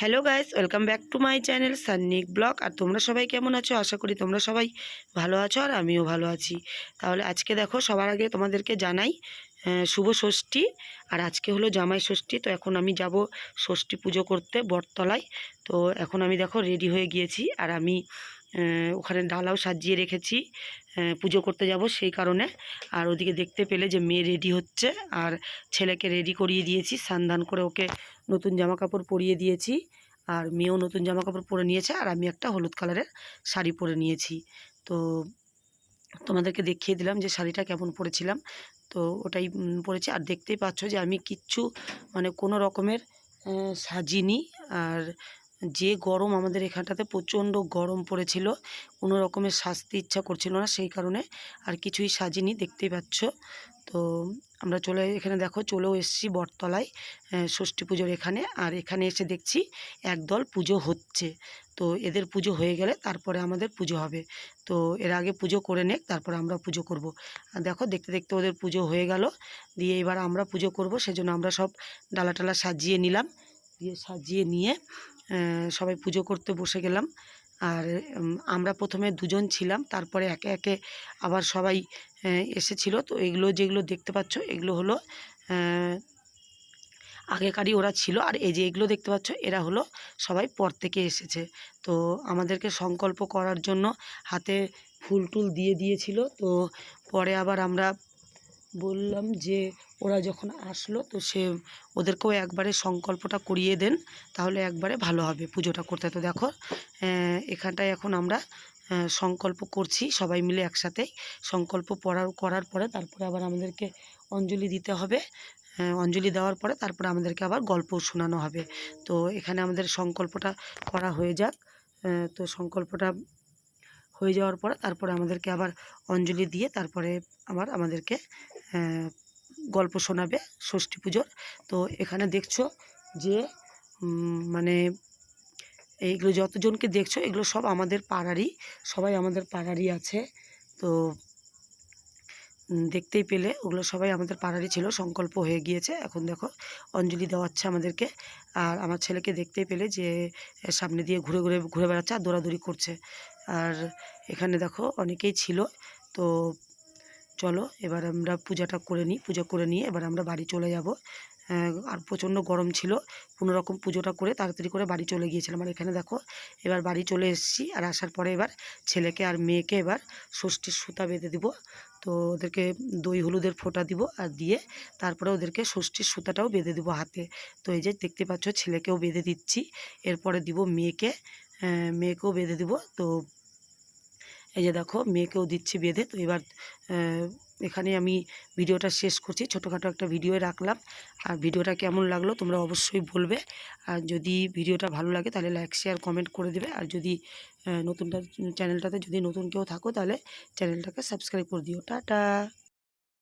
Hello guys, welcome back to my channel Sannik vlog. আর তোমরা সবাই কেমন আছো? আশা করি তোমরা সবাই ভালো আছো আর আমিও ভালো আছি। তাহলে আজকে দেখো, সবার আগে তোমাদেরকে জানাই শুভ ষষ্ঠী। আর আজকে হলো জামাই ষষ্ঠী, তো এখন আমি যাব ষষ্ঠী পুজো করতে বটতলায়। তো এখন আমি দেখো রেডি হয়ে গিয়েছি। আর আমি ওখানে ডালাও সাজিয়ে রেখেছি। পুজো করতে যাব সেই কারণে। আর ওদিকে দেখতে পেলে যে মেয়ে রেডি হচ্ছে। আর ছেলেকে রেডি করিয়ে দিয়েছি। সান্দান করে ওকে নতুন জামা কাপড় পরিয়ে দিয়েছি। আর মেয়েও নতুন জামা কাপড় পরে নিয়েছে। আর আমি একটা হলুদ কালারের শাড়ি পরে নিয়েছি। তো তোমাদেরকে দেখিয়ে দিলাম যে শাড়িটা কেমন পরেছিলাম। তো ওটাই পরেছি। আর দেখতেই পাচ্ছ যে আমি কিচ্ছু মানে কোনো রকমের সাজিনি। আর যে গরম আমাদের এখানটাতে প্রচণ্ড গরম পড়েছিল, কোনো রকমের সাজতে ইচ্ছা করছিল না, সেই কারণে আর কিছুই সাজিনি দেখতেই পাচ্ছ। তো আমরা চলে, এখানে দেখো চলেও এসেছি বটতলায় ষষ্ঠী পুজোর এখানে, আর এখানে এসে দেখছি একদল পুজো হচ্ছে। তো এদের পুজো হয়ে গেলে তারপরে আমাদের পুজো হবে। তো এর আগে পুজো করে নেক, তারপরে আমরা পুজো করব। আর দেখো, দেখতে দেখতে ওদের পুজো হয়ে গেল। দিয়ে এবার আমরা পুজো করব, সেজন্য আমরা সব ডালা টালা সাজিয়ে নিলাম। দিয়ে সাজিয়ে নিয়ে সবাই পুজো করতে বসে গেলাম। আর আমরা প্রথমে দুজন ছিলাম, তারপরে একে একে আবার সবাই এসেছিল। তো এগুলো যেগুলো দেখতে পাচ্ছ, এগুলো হলো আগেকারই ওরা ছিল। আর এই যে এগুলো দেখতে পাচ্ছ, এরা হলো সবাই পর থেকে এসেছে। তো আমাদেরকে সংকল্প করার জন্য হাতে ফুল টুল দিয়ে দিয়েছিল। তো পরে আবার আমরা বললাম যে ওরা যখন আসলো, তো সে ওদেরকেও একবারে সংকল্পটা করিয়ে দেন, তাহলে একবারে ভালো হবে পুজোটা করতে। তো দেখো এখানটায় এখন আমরা সংকল্প করছি, সবাই মিলে একসাথেই সংকল্প পড়ার, করার পরে তারপরে আবার আমাদেরকে অঞ্জলি দিতে হবে। অঞ্জলি দেওয়ার পরে তারপরে আমাদেরকে আবার গল্প শোনানো হবে। তো এখানে আমাদের সংকল্পটা করা হয়ে যাক। তো সংকল্পটা হয়ে যাওয়ার পরে তারপরে আমাদেরকে আবার অঞ্জলি দিয়ে তারপরে আবার আমাদেরকে গল্প শোনাবে ষষ্ঠী পুজোর। তো এখানে দেখছ যে মানে এইগুলো যতজনকে দেখছ, এগুলো সব আমাদের পাড়ারই, সবাই আমাদের পাড়ারই আছে। তো দেখতেই পেলে, ওগুলো সবাই আমাদের পাড়ারই ছিল, সংকল্প হয়ে গিয়েছে। এখন দেখো, অঞ্জলি দেওয়াচ্ছে আমাদেরকে। আর আমার ছেলেকে দেখতেই পেলে যে সামনে দিয়ে ঘুরে ঘুরে ঘুরে বেড়াচ্ছে আর দৌড়াদৌড়ি করছে। আর এখানে দেখো, অনেকেই ছিল। তো চলো, এবার আমরা পূজাটা করে নিই, পুজো করে নিয়ে এবার আমরা বাড়ি চলে যাব। আর প্রচণ্ড গরম ছিল, কোনো রকম পুজোটা করে তাড়াতাড়ি করে বাড়ি চলে গিয়েছিলাম। আর এখানে দেখো, এবার বাড়ি চলে এসেছি, আর আসার পরে এবার ছেলেকে আর মেয়েকে এবার ষষ্ঠীর সুতা বেঁধে দিব। তো ওদেরকে দই হলুদের ফোঁটা দিব আর দিয়ে তারপরে ওদেরকে ষষ্ঠীর সুতাটাও বেঁধে দিব হাতে। তো এই যে দেখতে পাচ্ছ, ছেলেকেও বেঁধে দিচ্ছি, এরপরে দিব মেয়েকে মেয়েকেও বেঁধে দিব। তো এই যে দেখো, মেয়েকেও দিচ্ছি বেঁধে। তো এবার এখানে আমি ভিডিওটা শেষ করছি। ছোটোখাটো একটা ভিডিও রাখলাম। আর ভিডিওটা কেমন লাগল তোমরা অবশ্যই বলবে। আর যদি ভিডিওটা ভালো লাগে তাহলে লাইক, শেয়ার, কমেন্ট করে দেবে। আর যদি নতুনটা, চ্যানেলটাতে যদি নতুন কেউ থাকো তাহলে চ্যানেলটাকে সাবস্ক্রাইব করে দিও। টাটা!